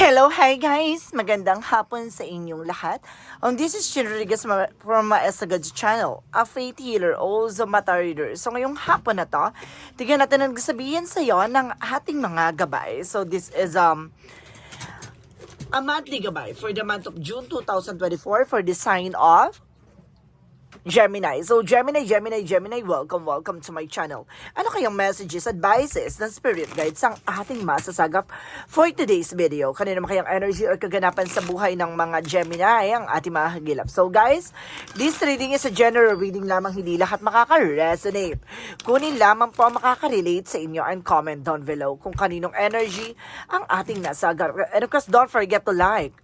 Hello, hi guys! Magandang hapon sa inyong lahat. Um, this is Chin Rodriguez from my Esagad channel, a faith healer, also mata reader. So ngayong hapon na to, tignan natin ang sabihin sa iyo ng ating mga gabay. So this is um a monthly gabay for the month of June 2024 for the sign of Gemini. So, Gemini, Gemini, Gemini, welcome, welcome to my channel. Ano kayang messages, advices ng spirit guides ang ating masasagap for today's video? Kanina naman kayang energy or kaganapan sa buhay ng mga Gemini ang ating mga hagilap. So, guys, this reading is a general reading lamang, hindi lahat makaka-resonate. Kunin lamang po ang makaka-relate sa inyo and comment down below kung kaninong energy ang ating nasagap. And of course, don't forget to like,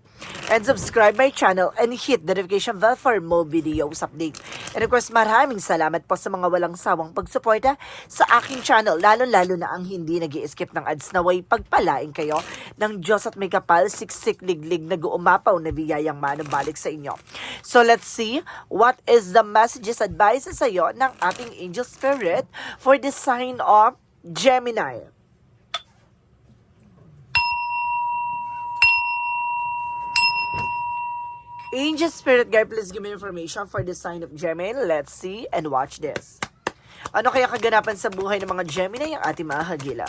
and subscribe my channel and hit the notification bell for more videos update. And of course, maraming salamat po sa mga walang sawang pagsuporta sa aking channel, lalo-lalo na ang hindi nag skip ng ads na way pagpalain kayo ng Diyos at may kapal, siksik, liglig, nag-uumapaw na biyayang manubalik sa inyo. So let's see what is the messages, advices sa iyo ng ating angel spirit for the sign of Gemini. Angel Spirit Guide, please give me information for the sign of Gemini. Let's see and watch this. Ano kaya kaganapan sa buhay ng mga Gemini ang ating mga hagila?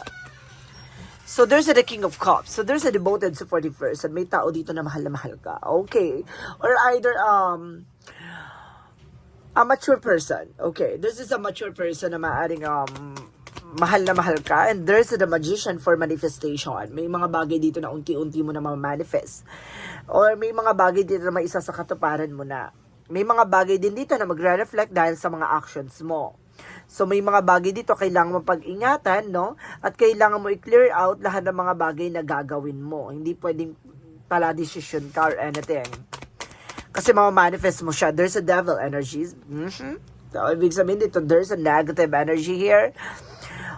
So there's a the King of Cups. So there's a devoted supportive person. May tao dito na mahal na mahal ka. Okay. Or either um a mature person. Okay. This is a mature person na maaring um mahal na mahal ka and there's the magician for manifestation. May mga bagay dito na unti-unti mo na ma-manifest. Or may mga bagay dito na maisa sa katuparan mo na. May mga bagay din dito na magre-reflect dahil sa mga actions mo. So may mga bagay dito kailangan mo pag-ingatan, no? At kailangan mo i-clear out lahat ng mga bagay na gagawin mo. Hindi pwedeng pala decision ka or anything. Kasi manifest mo siya. There's a devil energies. Mhm. So, ibig sabihin dito, there's a negative energy here.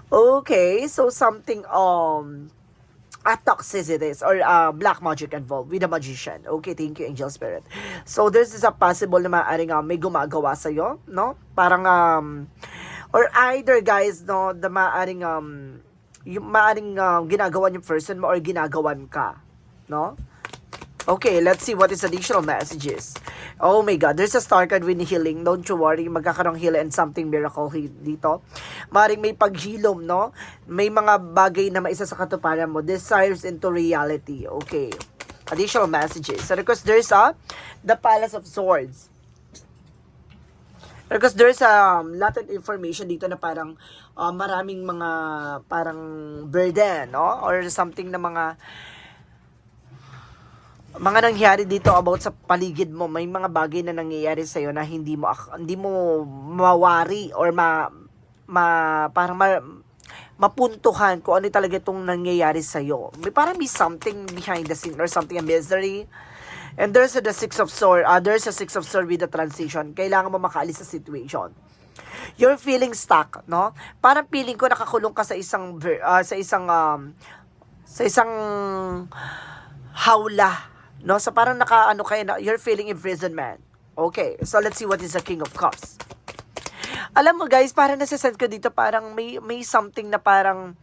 Okay, so something, um, a toxicities or uh, black magic involved with a magician. Okay, thank you, Angel Spirit. So, there's is a possible na maaaring uh, may gumagawa sa'yo, no? Parang, um, or either guys, no, the maaaring, um, yung maaaring um, ginagawan yung person mo or ginagawan ka, no? Okay, let's see what is additional messages. Oh my God, there's a star card with healing. Don't you worry, magkakaroong heal and something miracle dito. Maring may paghilom, no? May mga bagay na maisa sa katuparan mo. Desires into reality. Okay. Additional messages. So, because there's a, the Palace of Swords. Because there's a um, lot of information dito na parang uh, maraming mga parang burden, no? Or something na mga mga nangyari dito about sa paligid mo, may mga bagay na nangyayari sa na hindi mo hindi mo mawari or ma, ma parang ma, mapuntuhan kung ano talaga itong nangyayari sa May parang may something behind the scene or something a misery. And there's the six of sword, uh, there's a six of sword with the transition. Kailangan mo makaalis sa situation. You're feeling stuck, no? Parang feeling ko nakakulong ka sa isang uh, sa isang um, sa isang hawla, no? So parang naka ano kayo na you're feeling imprisonment. Okay, so let's see what is the King of Cups. Alam mo guys, parang nasa-sense ko dito parang may may something na parang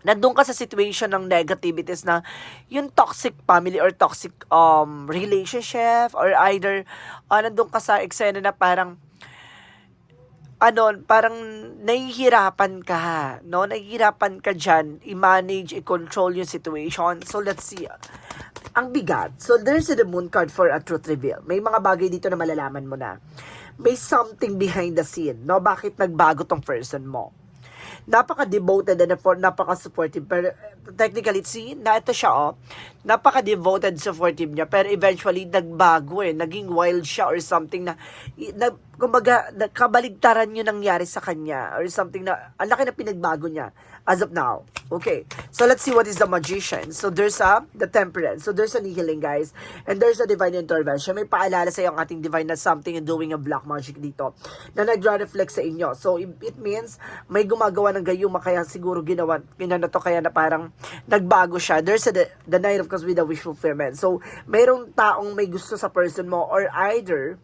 nandun ka sa situation ng negativities na yung toxic family or toxic um relationship or either uh, nandun ka sa eksena na parang ano, parang nahihirapan ka, no? Nahihirapan ka dyan, i-manage, i-control yung situation. So, let's see. Ang bigat. So, there's the moon card for a truth reveal. May mga bagay dito na malalaman mo na. May something behind the scene, no? Bakit nagbago tong person mo? napaka-devoted and napaka-supportive. Pero technically, see, na ito siya, oh, napaka-devoted supportive niya. Pero eventually, nagbago eh. Naging wild siya or something na, na kumbaga, kabaligtaran yung nangyari sa kanya or something na, ang laki na pinagbago niya as of now. Okay. So, let's see what is the magician. So, there's a, the temperance. So, there's a healing, guys. And there's a divine intervention. May paalala sa iyo ang ating divine na something and doing a black magic dito na nag-reflect sa inyo. So, it, means may gumagawa ng gayuma kaya siguro ginawa, pinano to kaya na parang nagbago siya. There's a, the, the night of course with the wish fulfillment. So, mayroong taong may gusto sa person mo or either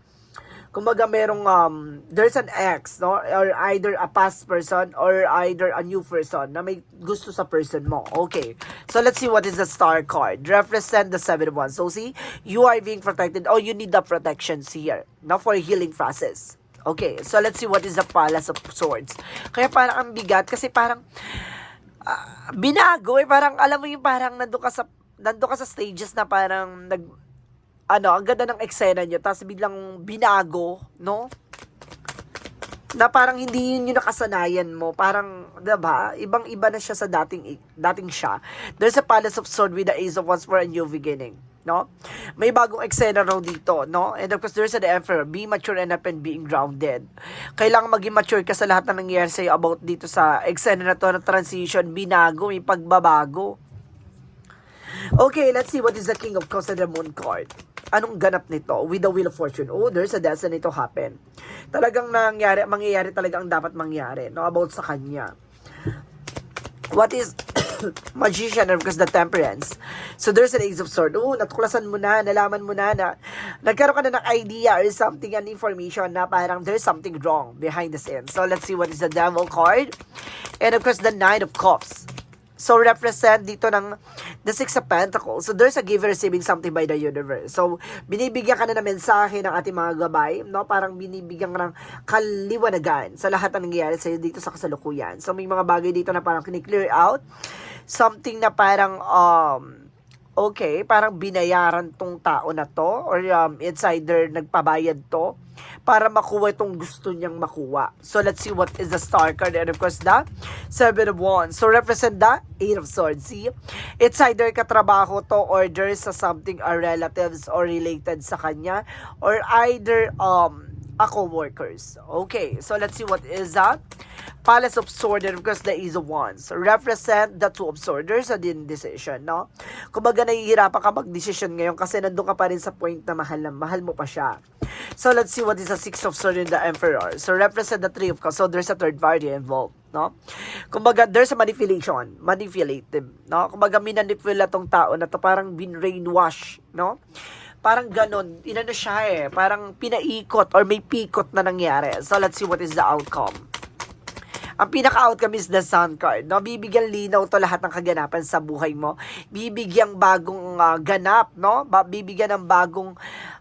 kumbaga merong um there's an ex no? Or either a past person or either a new person na may gusto sa person mo. Okay. So let's see what is the star card. Represent the seven of wands. So see you are being protected oh you need the protections here now for healing process. Okay. So let's see what is the palace of swords. Kaya parang ang bigat kasi parang ah, binago eh. Parang alam mo yung parang nando ka sa nando ka sa stages na parang nag ano, ang ganda ng eksena niyo, tapos biglang binago, no? Na parang hindi yun yung nakasanayan mo. Parang, ba Ibang-iba na siya sa dating, dating siya. There's a palace of sword with the ace of wands for a new beginning. No? May bagong eksena raw dito, no? And of course, there's an emperor. Be mature enough and being grounded. Kailangan maging mature ka sa lahat na nangyayari sa'yo about dito sa eksena na to na transition, binago, may pagbabago. Okay, let's see what is the King of Cups and the Moon card. Anong ganap nito with the Wheel of Fortune? Oh, there's a destiny to happen. Talagang nangyari, mangyayari talaga ang dapat mangyari, no? About sa kanya. What is Magician and because the Temperance. So there's an Ace of Swords. Oh, natuklasan mo na, nalaman mo na na nagkaroon ka na ng idea or something, an information na parang there's something wrong behind the scenes. So let's see what is the Devil card. And of course, the Nine of Cups. So, represent dito ng the Six of Pentacles. So, there's a giver receiving something by the universe. So, binibigyan ka na ng mensahe ng ating mga gabay, no? Parang binibigyan ka ng kaliwanagan sa lahat ng nangyayari sa'yo dito sa kasalukuyan. So, may mga bagay dito na parang kini-clear out. Something na parang, um, okay, parang binayaran tong tao na to or um, it's either nagpabayad to para makuha itong gusto niyang makuha. So, let's see what is the star card and of course the seven of wands. So, represent the eight of swords. See? It's either katrabaho to or there's a something or relatives or related sa kanya or either um a co-workers. Okay, so let's see what is that. Palace of Swords of course the Ace of Wands. Represent the Two of Swords. There's a din decision, no? Kumbaga nahihirapan ka mag-decision ngayon kasi nandun ka pa rin sa point na mahal na mahal mo pa siya. So let's see what is the Six of Swords and the Emperor. So represent the Three of Cups. So there's a third party involved, no? Kumbaga there's a manipulation, manipulative, no? Kumbaga minanipula tong tao na to parang bin brainwash, no? Parang ganon, inano siya eh, parang pinaikot or may pikot na nangyari. So let's see what is the outcome. Ang pinaka-outcome is the sun card. No? Bibigyan linaw to lahat ng kaganapan sa buhay mo. Bibigyan bagong ah, ganap, no? Bibigyan ng bagong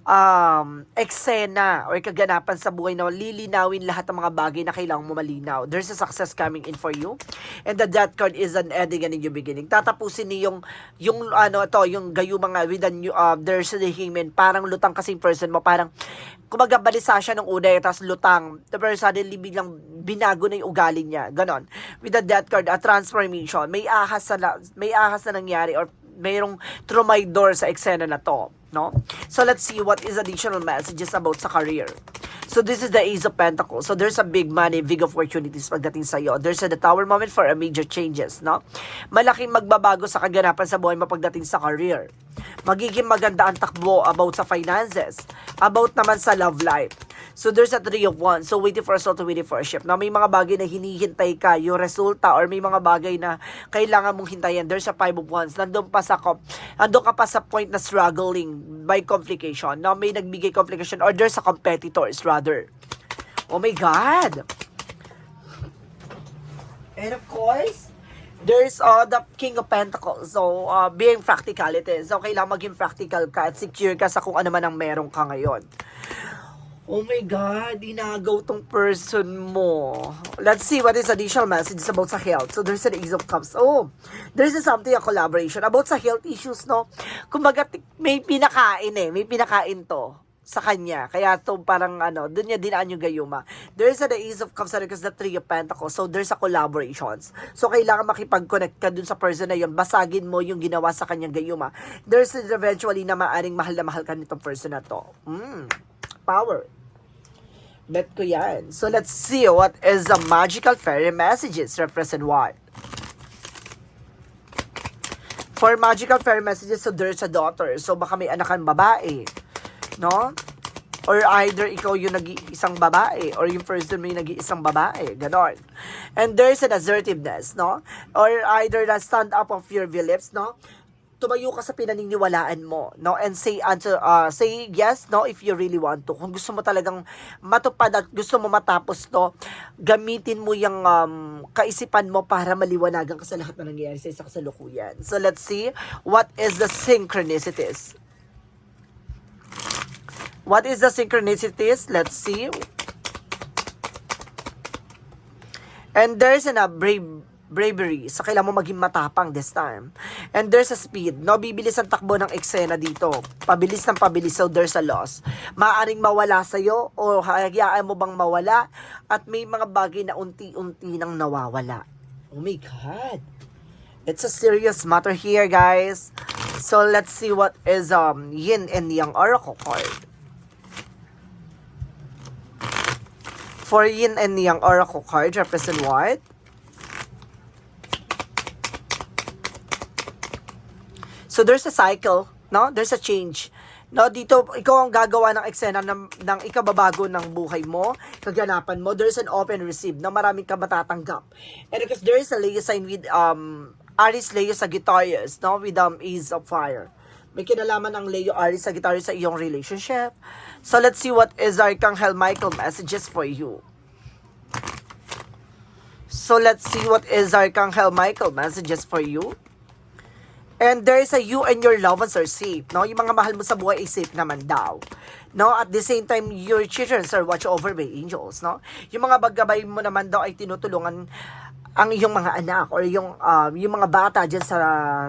um, eksena or kaganapan sa buhay na lilinawin lahat ng mga bagay na kailangan mo malinaw. There's a success coming in for you. And the death card is an ending and a new beginning. Tatapusin ni yung, yung ano to, yung gayumang uh, with a new, uh, there's the hangman. Parang lutang kasing person mo. Parang, kumaga balisa siya ng una, eh, tapos lutang. Pero suddenly biglang binago na yung ugali niya. Ganon. With the death card, a transformation. May ahas na, may ahas na nangyari or mayroong trumaydor sa eksena na to, no? So let's see what is additional messages about sa career. So this is the Ace of Pentacles. So there's a big money, big opportunities pagdating sa iyo. There's a the tower moment for a major changes, no? Malaking magbabago sa kaganapan sa buhay mo pagdating sa career. Magiging maganda ang takbo about sa finances, about naman sa love life. So there's a three of one. So waiting for a soul to waiting for a ship. Na may mga bagay na hinihintay ka, yung resulta or may mga bagay na kailangan mong hintayin. There's a five of wands. Nandun pa sa com- nandun ka pa sa point na struggling by complication. Na may nagbigay complication or there's a competitors rather. Oh my God! And of course, there's uh, the King of Pentacles. So, uh, being practicality. So, kailangan maging practical ka at secure ka sa kung ano man ang meron ka ngayon. Oh my God, inagaw tong person mo. Let's see what is additional messages about sa health. So, there's an Ace of Cups. Oh, there's a something, a collaboration about sa health issues, no? Kumbaga, may pinakain eh. May pinakain to sa kanya. Kaya to parang ano, dun niya dinaan yung gayuma. There's a the Ace of Cups because the Three of Pentacles. So there's a collaborations. So kailangan makipag-connect ka dun sa person na yun. Basagin mo yung ginawa sa kanyang gayuma. There's eventually na maaring mahal na mahal ka nitong person na to. Mm, power. Bet ko yan. So let's see what is the magical fairy messages represent what? For magical fairy messages, so there's a daughter. So baka may anak kang babae no? Or either ikaw yung nag-iisang babae or yung person mo yung nag-iisang babae. Ganon. And there's an assertiveness, no? Or either the stand up of your beliefs, no? Tumayo ka sa pinaniniwalaan mo, no? And say answer uh, say yes, no, if you really want to. Kung gusto mo talagang matupad at gusto mo matapos to, gamitin mo yung um, kaisipan mo para maliwanagan ka sa lahat na nangyayari sa isang kasalukuyan. So let's see what is the synchronicities. What is the synchronicities? Let's see. And there's an uh, brave bravery. So, kailangan mo maging matapang this time. And there's a speed. No, bibilis ang takbo ng eksena dito. Pabilis ng pabilis. So, there's a loss. Maaring mawala sa'yo o hayaan mo bang mawala at may mga bagay na unti-unti nang nawawala. Oh my God. It's a serious matter here, guys. So, let's see what is um yin and yang oracle card. For yin and yang oracle card, represent what? So there's a cycle, no? There's a change. No, dito ikaw ang gagawa ng eksena ng, ng ikababago ng buhay mo, kaganapan mo. There's an open receive na maraming ka matatanggap. And because there is a sign with um Aries Leo Sagittarius, no, with um Ace of Fire. May kinalaman ng Leo Aries Sagittarius sa iyong relationship. So let's see what is Archangel Michael messages for you. So let's see what is Archangel Michael messages for you. And there is a you and your loved ones are safe, no? Yung mga mahal mo sa buhay ay safe naman daw. No? At the same time, your children are watched over by angels, no? Yung mga baggabay mo naman daw ay tinutulungan ang iyong mga anak or yung um, yung mga bata diyan sa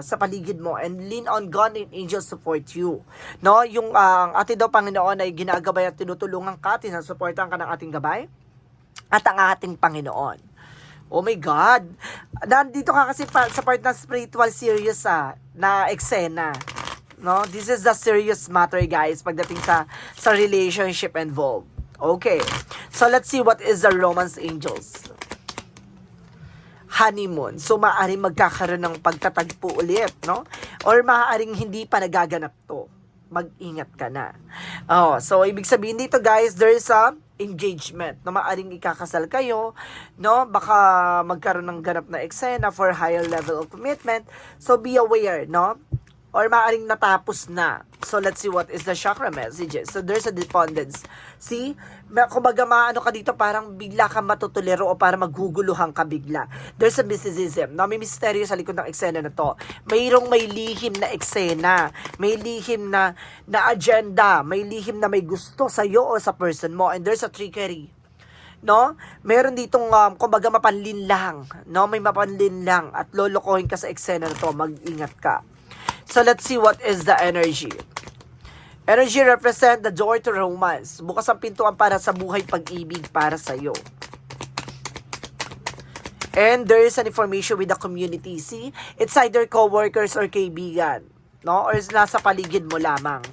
sa paligid mo and lean on God and angels support you. No? Yung uh, ang ating daw Panginoon ay ginagabay at tinutulungan ka, tinasuportahan ka ng ating gabay at ang ating Panginoon. Oh my God. Nandito ka kasi pa, sa part ng spiritual serious ah, na eksena. No? This is the serious matter guys pagdating sa sa relationship involved. Okay. So let's see what is the romance angels. Honeymoon. So maaaring magkakaroon ng pagtatagpo ulit, no? Or maaaring hindi pa nagaganap to. Mag-ingat ka na. Oh, so ibig sabihin dito guys, there's a engagement na maaring ikakasal kayo, no? Baka magkaroon ng ganap na eksena for higher level of commitment. So be aware, no? Or maaring natapos na. So let's see what is the chakra messages. So there's a dependence. See? Kumbaga maano ka dito parang bigla ka matutulero o para magguguluhan ka bigla. There's a mysticism. No? May misteryo sa likod ng eksena na to. Mayroong may lihim na eksena. May lihim na, na agenda. May lihim na may gusto sa iyo o sa person mo. And there's a trickery no? Meron ditong um, kumbaga mapanlin lang, no? May mapanlin lang at lolokohin ka sa eksena na to, mag-ingat ka. So let's see what is the energy. Energy represent the door to romance. Bukas ang pintuan para sa buhay pag-ibig para sa iyo. And there is an information with the community. See, it's either co-workers or kaibigan, no? Or nasa paligid mo lamang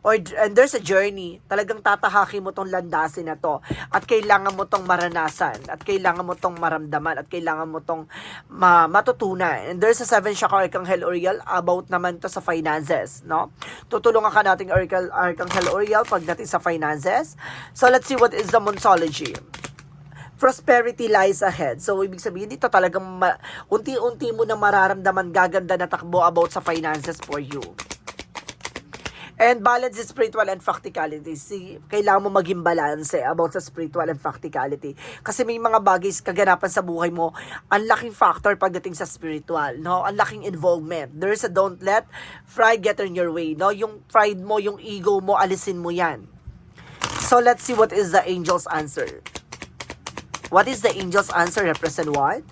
or and there's a journey. Talagang tatahakin mo tong landasin na to at kailangan mo tong maranasan at kailangan mo tong maramdaman at kailangan mo tong ma matutunan. And there's a seven chakra Archangel Uriel about naman to sa finances, no? Tutulungan ka nating Archangel, Archangel Uriel pagdating sa finances. So let's see what is the Monsology prosperity lies ahead. So, ibig sabihin dito talagang unti-unti mo na mararamdaman gaganda na takbo about sa finances for you. And balance spiritual and practicality. See, kailangan mo maging balance eh, about sa spiritual and practicality. Kasi may mga bagay kaganapan sa buhay mo, ang laking factor pagdating sa spiritual, no? Ang laking involvement. There's a don't let pride get in your way, no? Yung pride mo, yung ego mo, alisin mo yan. So, let's see what is the angel's answer. What is the angel's answer? Represent what?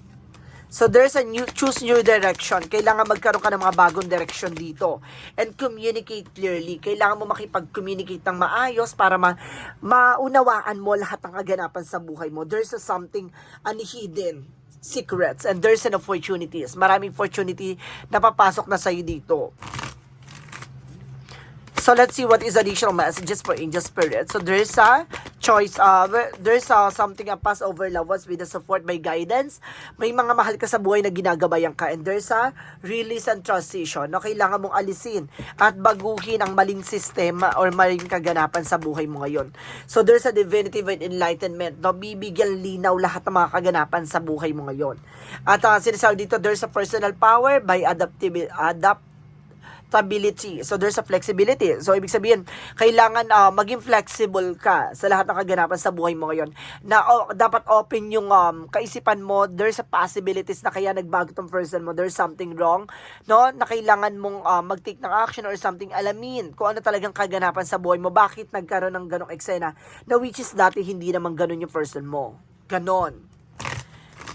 So there's a new choose new direction. Kailangan magkaroon ka ng mga bagong direction dito. And communicate clearly. Kailangan mo makipag-communicate ng maayos para ma maunawaan mo lahat ng kaganapan sa buhay mo. There's a something unhidden secrets and there's an opportunities. Maraming opportunity na papasok na sa'yo dito. So let's see what is additional messages for angel spirit. So there's a choice uh there's uh, something a Passover love was with the support by guidance. May mga mahal ka sa buhay na ginagabayan ka and there's a release and transition na kailangan mong alisin at baguhin ang maling sistema or maling kaganapan sa buhay mo ngayon. So there's a divinity and enlightenment no bibigyan linaw lahat ng mga kaganapan sa buhay mo ngayon. At uh, sinasabi dito there's a personal power by adaptive adapt stability. So there's a flexibility. So ibig sabihin, kailangan ah, maging flexible ka sa lahat ng kaganapan sa buhay mo ngayon. Na oh, dapat open yung um, kaisipan mo. There's a possibilities na kaya nagbago tong person mo. There's something wrong, no? Na kailangan mong ah, mag-take ng action or something. Alamin kung ano talagang kaganapan sa buhay mo. Bakit nagkaroon ng ganong eksena na which is dati hindi naman ganon yung person mo. Ganon.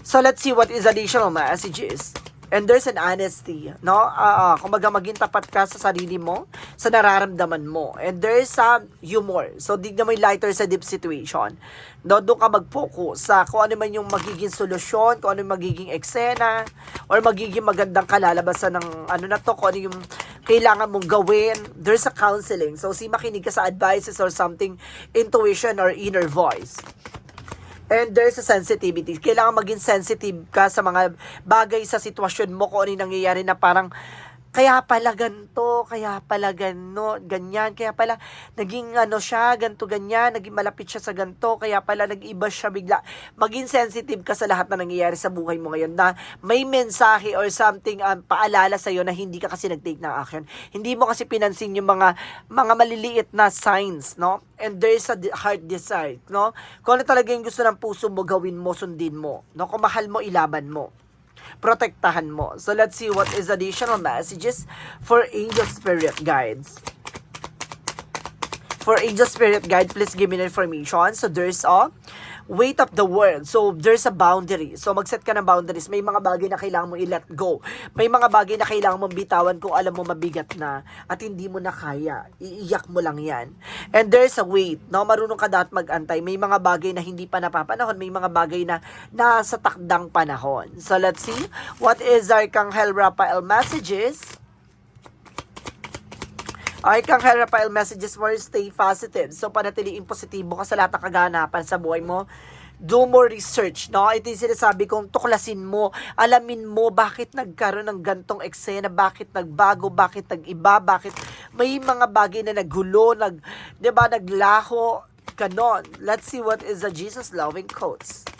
So let's see what is additional messages. And there's an honesty, no? Ah, ah, kumbaga maging tapat ka sa sarili mo, sa nararamdaman mo. And there's a humor. So dignan mo yung lighter sa deep situation. No, doon ka mag-focus sa kung ano man yung magiging solusyon, kung ano yung magiging eksena, or magiging magandang kalalabasan ng ano na to, kung ano yung kailangan mong gawin. There's a counseling. So si makinig ka sa advices or something, intuition or inner voice. And there's a sensitivity. Kailangan maging sensitive ka sa mga bagay sa sitwasyon mo kung ano nangyayari na parang kaya pala ganto, kaya pala gano, ganyan, kaya pala naging ano siya, ganto ganyan, naging malapit siya sa ganto, kaya pala nag-iba siya bigla. Maging sensitive ka sa lahat na nangyayari sa buhay mo ngayon na may mensahe or something um, paalala sa na hindi ka kasi nag-take ng action. Hindi mo kasi pinansin yung mga mga maliliit na signs, no? And there's a de- heart desire, no? Kung ano talaga yung gusto ng puso mo, gawin mo, sundin mo. No? Kung mahal mo, ilaban mo protektahan mo. So let's see what is additional messages for angel spirit guides. For angel spirit guide, please give me information. So there's a weight of the world. So there's a boundary. So magset ka ng boundaries. May mga bagay na kailangan mo i-let go. May mga bagay na kailangan mong bitawan kung alam mo mabigat na at hindi mo na kaya. Iiyak mo lang yan. And there's a weight. No? Marunong ka dapat mag-antay. May mga bagay na hindi pa napapanahon. May mga bagay na nasa takdang panahon. So let's see. What is Arkanghel Raphael messages? Arkanghel Raphael messages for stay positive. So, panatiliin positibo ka sa lahat ng kaganapan sa buhay mo. Do more research, no? Ito yung sinasabi kong tuklasin mo, alamin mo bakit nagkaroon ng gantong eksena, bakit nagbago, bakit nag-iba, bakit may mga bagay na naghulo, nag, di ba, naglaho, ganon. Let's see what is the Jesus loving quotes.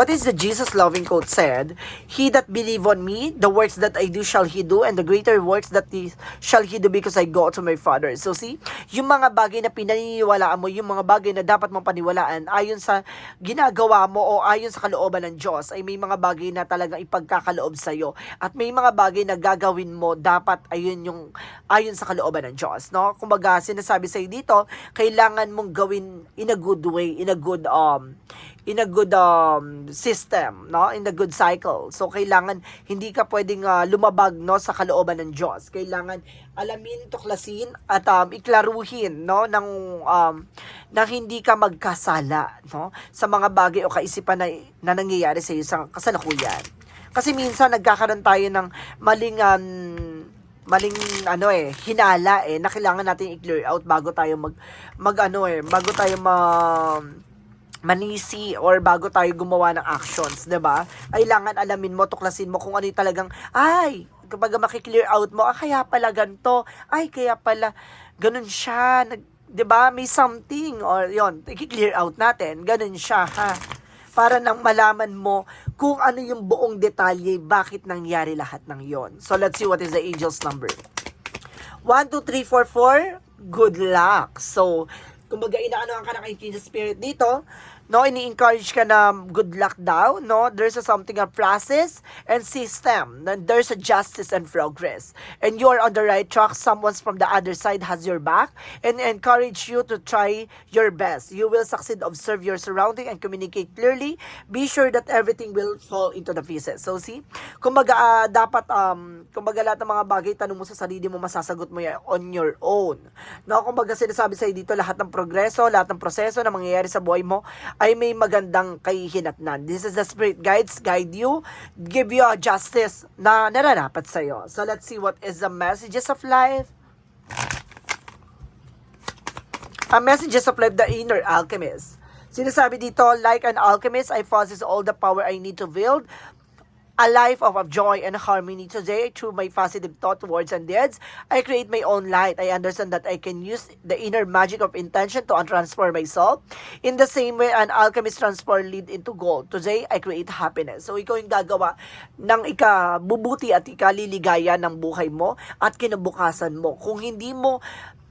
What is the Jesus loving quote said? He that believe on me, the works that I do shall he do, and the greater works that he shall he do because I go to my Father. So see, yung mga bagay na pinaniniwalaan mo, yung mga bagay na dapat mong paniwalaan, ayon sa ginagawa mo o ayon sa kalooban ng Diyos, ay may mga bagay na talagang ipagkakaloob sa'yo. At may mga bagay na gagawin mo, dapat ayun yung ayon sa kalooban ng Diyos. No? Kumbaga, sinasabi sa'yo dito, kailangan mong gawin in a good way, in a good um in a good um, system, no? In a good cycle. So kailangan hindi ka pwedeng uh, lumabag no sa kalooban ng Diyos. Kailangan alamin, tuklasin at um, iklaruhin no ng um, na hindi ka magkasala no sa mga bagay o kaisipan na, na nangyayari sa iyo sa kasalukuyan. Kasi minsan nagkakaroon tayo ng maling um, maling ano eh hinala eh na kailangan natin i-clear out bago tayo mag mag ano eh bago tayo ma manisi or bago tayo gumawa ng actions, 'di ba? Kailangan alamin mo, tuklasin mo kung ano yung talagang ay, kapag makiklear out mo, ah, kaya pala ganto, ay, kaya pala ganun siya, nag, 'di ba? May something or 'yon, i-clear out natin, ganun siya, ha? Para nang malaman mo kung ano yung buong detalye, bakit nangyari lahat ng 'yon. So let's see what is the angel's number. 1 2 3 4 4 good luck. So, kumbaga inaano ka na kay Spirit dito, no, ini-encourage ka na good luck daw, no, there's a something a process and system, then there's a justice and progress, and you are on the right track, someone from the other side has your back, and encourage you to try your best. You will succeed, observe your surrounding and communicate clearly, be sure that everything will fall into the pieces. So see, kumbaga ah, dapat, um, kumbaga lahat ng mga bagay, tanong mo sa sarili mo, masasagot mo yan on your own. No, kumbaga sinasabi sa'yo dito, lahat ng progreso, lahat ng proseso na mangyayari sa buhay mo, ay may magandang kahihinatnan. This is the Spirit Guides, guide you, give you a justice na nararapat sa'yo. So let's see what is the messages of life. A messages of life, the inner alchemist. Sinasabi dito, like an alchemist, I possess all the power I need to build a life of, joy and harmony. Today, through my positive thought, words, and deeds, I create my own light. I understand that I can use the inner magic of intention to transform myself. In the same way, an alchemist transform lead into gold. Today, I create happiness. So, ikaw yung gagawa ng ikabubuti at ikaliligaya ng buhay mo at kinabukasan mo. Kung hindi mo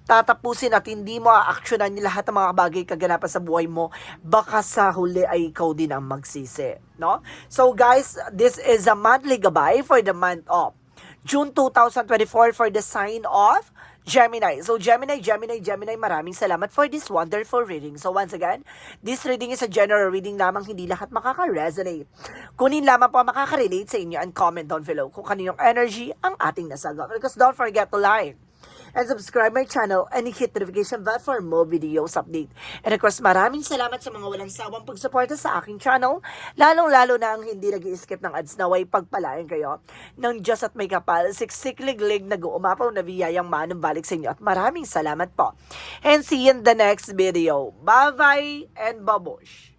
tatapusin at hindi mo aaksyonan yung lahat ng mga bagay kaganapan sa buhay mo, baka sa huli ay ikaw din ang magsisi. No? So guys, this is a monthly gabay for the month of June 2024 for the sign of Gemini. So Gemini, Gemini, Gemini, maraming salamat for this wonderful reading. So once again, this reading is a general reading lamang, hindi lahat makaka-resonate. Kunin lamang po makaka-relate sa inyo and comment down below kung kaninong energy ang ating nasagap. Because don't forget to like, and subscribe my channel and hit notification bell for more videos update. And of course, maraming salamat sa mga walang sawang pagsuporta sa aking channel, lalong-lalo na ang hindi nag skip ng ads naway pagpalain kayo ng Diyos at may kapal, siksik-liglig nag-uumapaw na biyayang manumbalik sa inyo at maraming salamat po. And see you in the next video. Bye-bye and babush!